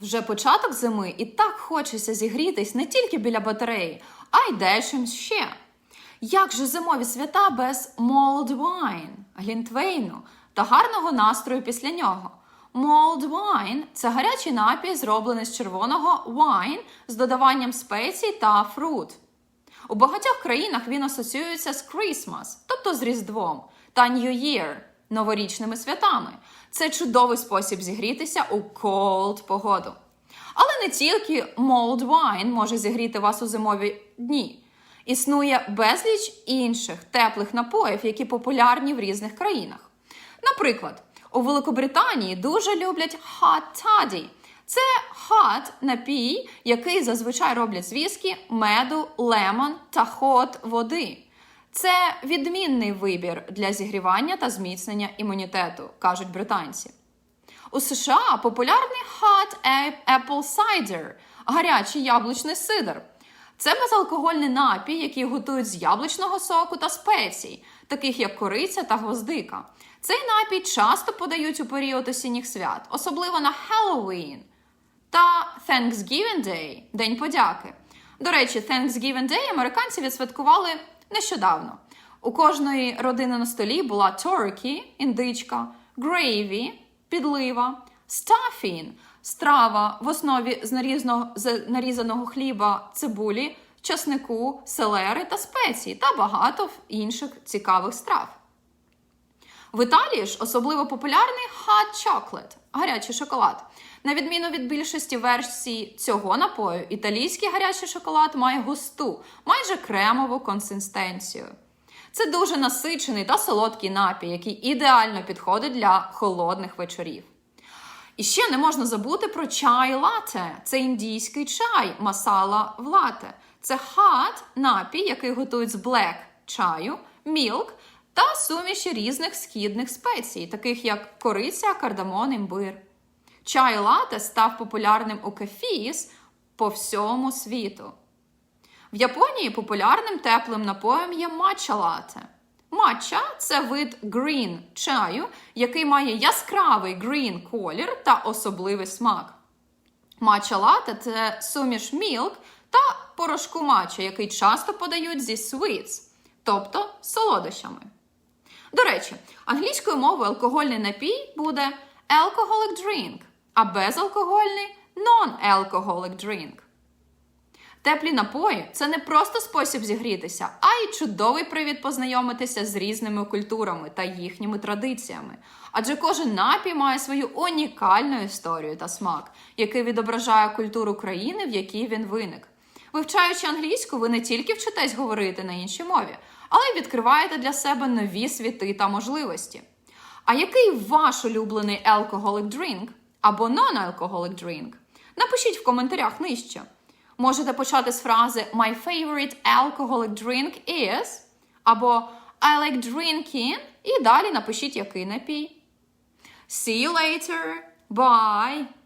Вже початок зими і так хочеться зігрітись не тільки біля батареї, а й дечим ще. Як же зимові свята без mulled wine, глінтвейну та гарного настрою після нього? Mulled wine – це гарячий напій, зроблений з червоного wine з додаванням спецій та фрут. У багатьох країнах він асоціюється з Christmas, тобто з Різдвом, та New Year – новорічними святами. Це чудовий спосіб зігрітися у cold погоду. Але не тільки mulled wine може зігріти вас у зимові дні. Існує безліч інших теплих напоїв, які популярні в різних країнах. Наприклад, у Великобританії дуже люблять hot toddy. Це hot напій, який зазвичай роблять з віскі, меду, лемон та хот води. Це відмінний вибір для зігрівання та зміцнення імунітету, кажуть британці. У США популярний hot apple cider – гарячий яблучний сидр. Це безалкогольний напій, який готують з яблучного соку та спецій, таких як кориця та гвоздика. Цей напій часто подають у період осінніх свят, особливо на Halloween та Thanksgiving Day – День подяки. До речі, Thanksgiving Day американці відсвяткували нещодавно. У кожної родини на столі була turkey – індичка, gravy – підлива, stuffing – страва в основі з нарізаного, хліба, цибулі, часнику, селери та спецій та багато інших цікавих страв. В Італії ж особливо популярний hot chocolate – гарячий шоколад. На відміну від більшості версій цього напою, італійський гарячий шоколад має густу, майже кремову консистенцію. Це дуже насичений та солодкий напій, який ідеально підходить для холодних вечорів. І ще не можна забути про чай лате. Це індійський чай, масала в лате. Це hot напій, який готують з black чаю, мілк та суміші різних східних спецій, таких як кориця, кардамон, імбир. Чай лате став популярним у кафіс по всьому світу. В Японії популярним теплим напоєм є матча лате. Матча це вид green чаю, який має яскравий green колір та особливий смак. Матча лате це суміш мілк та порошку матча, який часто подають зі sweets, тобто солодощами. До речі, англійською мовою алкогольний напій буде alcoholic drink, а безалкогольний non-alcoholic drink. Теплі напої це не просто спосіб зігрітися, а й чудовий привід познайомитися з різними культурами та їхніми традиціями. Адже кожен напій має свою унікальну історію та смак, який відображає культуру країни, в якій він виник. Вивчаючи англійську, ви не тільки вчитесь говорити на іншій мові, але й відкриваєте для себе нові світи та можливості. А який ваш улюблений alcoholic drink або non-alcoholic drink? Напишіть в коментарях нижче. Можете почати з фрази My favorite alcoholic drink is або I like drinking і далі напишіть який напій. See you later. Bye!